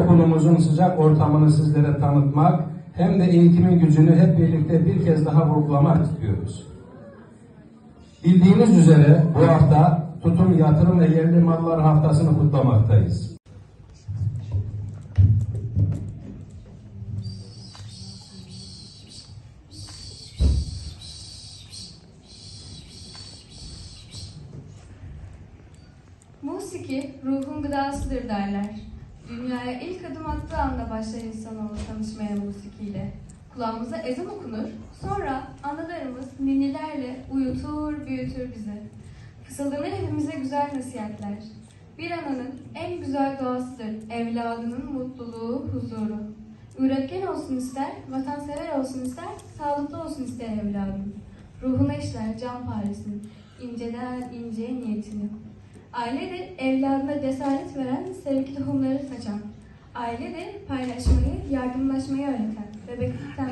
okulumuzun sıcak ortamını sizlere tanıtmak hem de eğitimin gücünü hep birlikte bir kez daha vurgulamak istiyoruz. Bildiğiniz üzere bu hafta tutum, yatırım ve yerli mallar haftasını kutlamaktayız. Musiki ruhun gıdasıdır derler. Dünyaya ilk adım attığı anda başlar insanoğlu tanışmaya musikiyle. Kulağımıza ezan okunur, sonra analarımız ninnilerle uyutur, büyütür bizi. Fısıldanır hepimize güzel nasihatler. Bir ananın en güzel doğasıdır evladının mutluluğu, huzuru. Üretken olsun ister, vatansever olsun ister, sağlıklı olsun ister evladım. Ruhuna işler can paresini, inceden inceye niyetini. Ailedir evladına cesaret veren, sevgi tohumları saçan. Ailedir paylaşmayı, yardımlaşmayı öğreten. Bebeklikten